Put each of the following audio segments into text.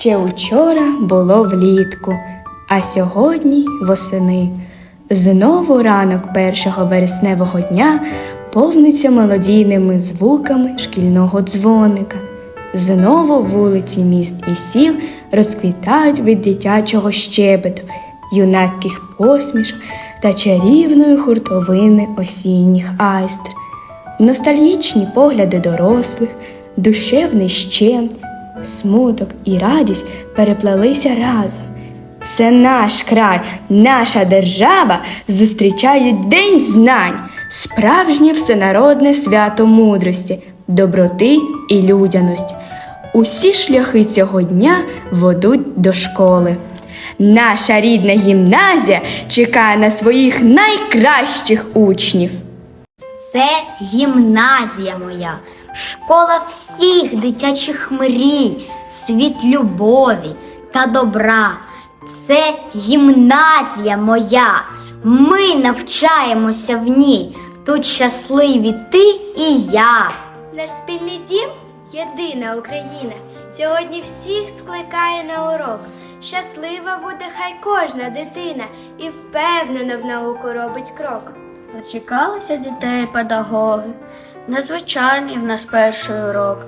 Ще учора було влітку, а сьогодні восени. Знову ранок першого вересневого дня повниться мелодійними звуками шкільного дзвоника. Знову вулиці міст і сіл розквітають від дитячого щебету, юнацьких посмішок та чарівної хуртовини осінніх айстр. Ностальгічні погляди дорослих, душевний щем, смуток і радість переплелися разом. Це наш край, наша держава зустрічають День знань, справжнє всенародне свято мудрості, доброти і людяності. Усі шляхи цього дня ведуть до школи. Наша рідна гімназія чекає на своїх найкращих учнів. Це гімназія моя, школа всіх дитячих мрій, світ любові та добра. Це гімназія моя. Ми навчаємося в ній. Тут щасливі ти і я. Наш спільний дім єдина Україна. Сьогодні всіх скликає на урок. Щаслива буде хай кожна дитина і впевнено в науку робить крок. Зачекалися дітей педагоги. Незвичайний в нас перший урок.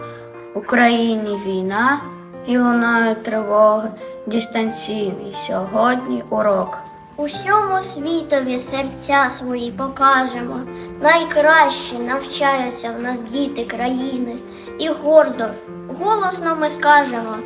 В Україні війна і лунають тривоги. Дистанційний сьогодні урок. Усьому світові серця свої покажемо. Найкраще навчаються в нас діти країни. І гордо, голосно ми скажемо.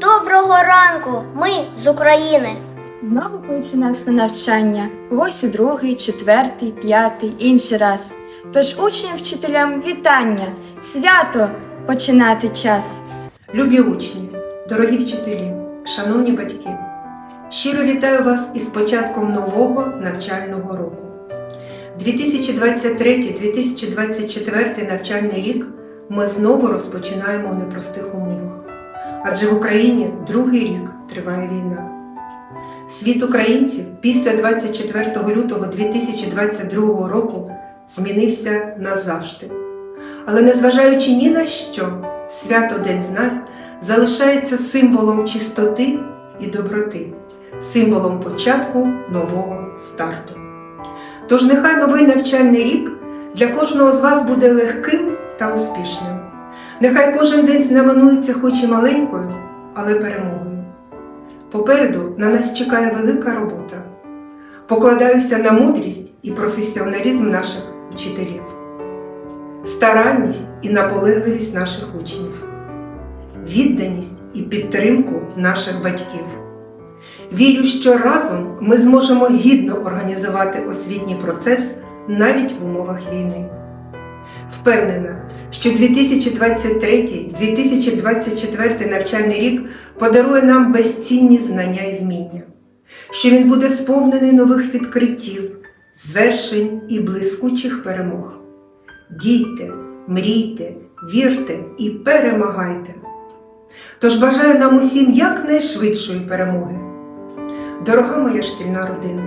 Доброго ранку, ми з України. Знову кличе нас на навчання. Ось у другий, четвертий, п'ятий, інший раз. Тож учням, вчителям вітання, свято починати час. Любі учні, дорогі вчителі, шановні батьки, щиро вітаю вас із початком нового навчального року. 2023-2024 навчальний рік ми знову розпочинаємо в непростих умовах. Адже в Україні другий рік триває війна. Світ українців після 24 лютого 2022 року змінився назавжди. Але незважаючи ні на що, свято День знань залишається символом чистоти і доброти, символом початку нового старту. Тож нехай новий навчальний рік для кожного з вас буде легким та успішним. Нехай кожен день знаменується хоч і маленькою, але перемогою. Попереду на нас чекає велика робота. Покладаюся на мудрість і професіоналізм наших учителів, старанність і наполегливість наших учнів, відданість і підтримку наших батьків. Вірю, що разом ми зможемо гідно організувати освітній процес навіть в умовах війни. Впевнена, що 2023-2024 навчальний рік подарує нам безцінні знання і вміння, що він буде сповнений нових відкриттів, звершень і блискучих перемог. Дійте, мрійте, вірте і перемагайте. Тож бажаю нам усім якнайшвидшої перемоги. Дорога моя шкільна родина,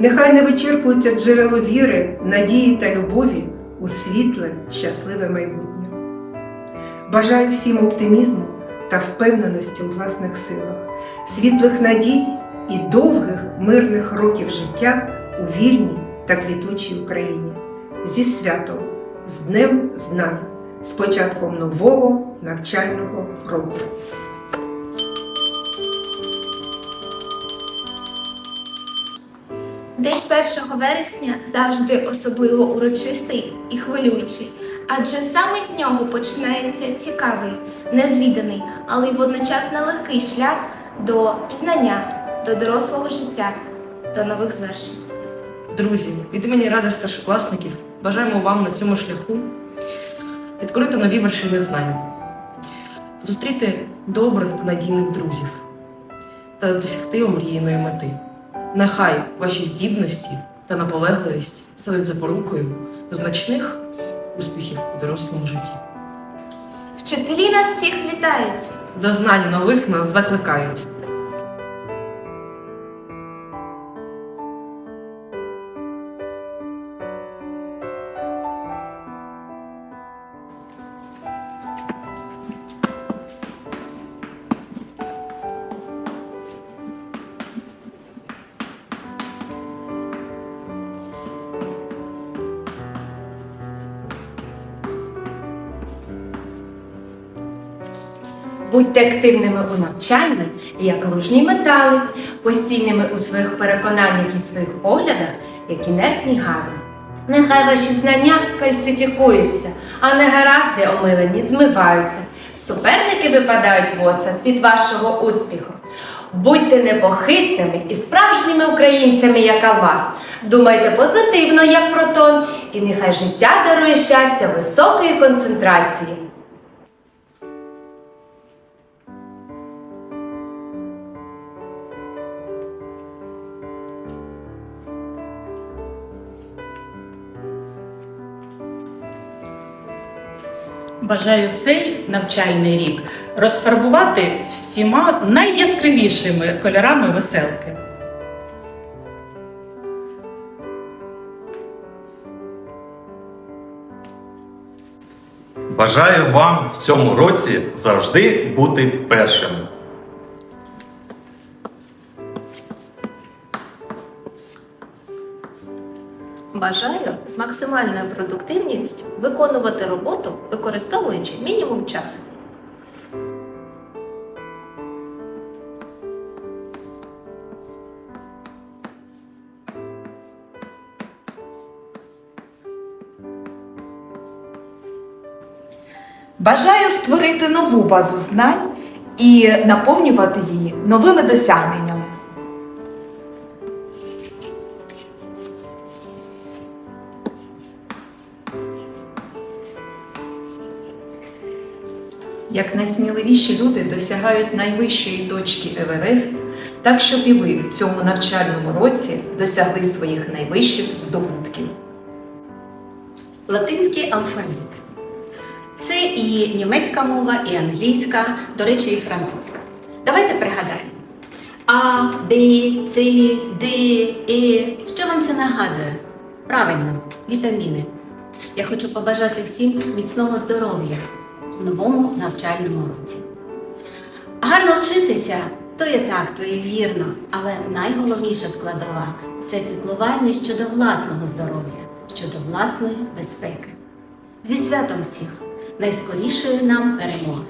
нехай не вичерпується джерело віри, надії та любові у світле, щасливе майбутнє. Бажаю всім оптимізму та впевненості у власних силах, світлих надій і довгих мирних років життя у вільній та квітучій Україні. Зі святом, з Днем Знань, з початком нового навчального року. День 1 вересня завжди особливо урочистий і хвилюючий, адже саме з нього починається цікавий, незвіданий, але й водночас нелегкий шлях до пізнання, до дорослого життя, до нових звершень. Друзі, від імені ради старшокласників бажаємо вам на цьому шляху відкрити нові вершини знань, зустріти добрих та надійних друзів та досягти омріяної мети. Нехай ваші здібності та наполегливість стануть запорукою до значних успіхів у дорослому житті. Вчителі нас всіх вітають! До знань нових нас закликають. Будьте активними у навчанні, як лужні метали, постійними у своїх переконаннях і своїх поглядах, як інертні гази. Нехай ваші знання кальцифікуються, а негаразди омилені змиваються. Суперники випадають в осад від вашого успіху. Будьте непохитними і справжніми українцями, як Алмаз. Думайте позитивно, як протон, і нехай життя дарує щастя високої концентрації. Бажаю цей навчальний рік розфарбувати всіма найяскравішими кольорами веселки. Бажаю вам в цьому році завжди бути першим. Бажаю з максимальною продуктивністю виконувати роботу, використовуючи мінімум часу. Бажаю створити нову базу знань і наповнювати її новими досягненнями. Як найсміливіші люди досягають найвищої точки Еверест, так щоб і ви в цьому навчальному році досягли своїх найвищих здобутків. Латинський алфавіт. Це і німецька мова, і англійська, до речі, і французька. Давайте пригадаємо. А, Б, С, Д, Е. Що вам це нагадує? Правильно, вітаміни. Я хочу побажати всім міцного здоров'я новому навчальному році. Гарно вчитися, то є так, то є вірно, але найголовніша складова це піклування щодо власного здоров'я, щодо власної безпеки. Зі святом всіх, найскорішої нам перемоги.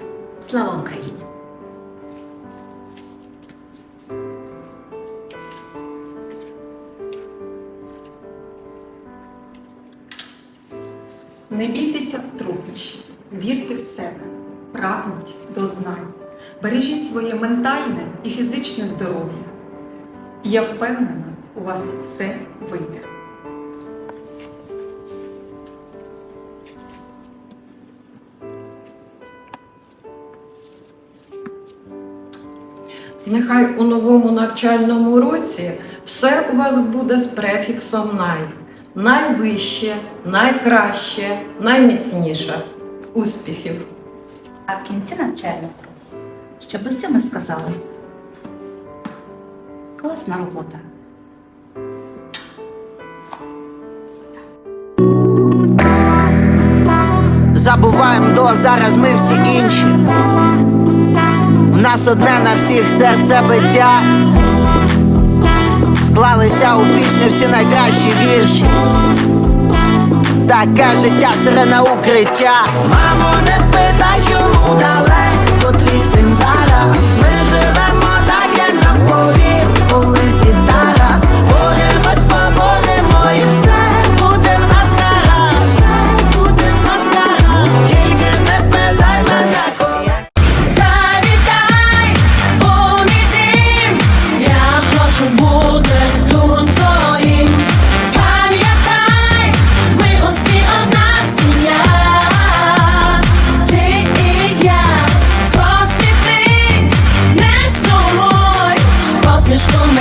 Слава Україні! Не бійтеся в труднощі, вірте в себе, прагніть до знань, бережіть своє ментальне і фізичне здоров'я. Я впевнена, у вас все вийде. Нехай у новому навчальному році все у вас буде з префіксом най. Найвище, найкраще, найміцніше. Успіхів! А в кінці навчального року, щоб усі ми сказали. Класна робота. Забуваємо до зараз ми всі інші. У нас одне на всіх серцебиття. Склалися у пісню всі найкращі вірші. Таке життя сирена укриття. Мамо, не питай, чому далеко твій син зараз.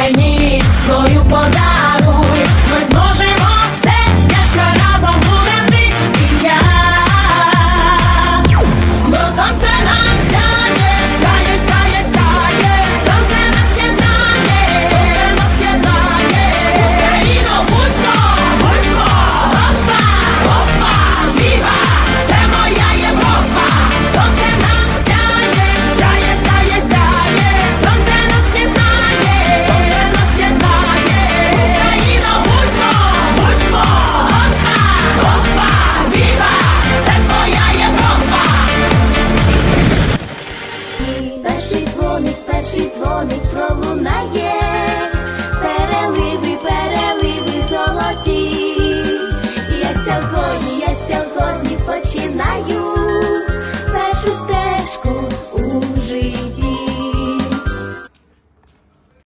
I need for you.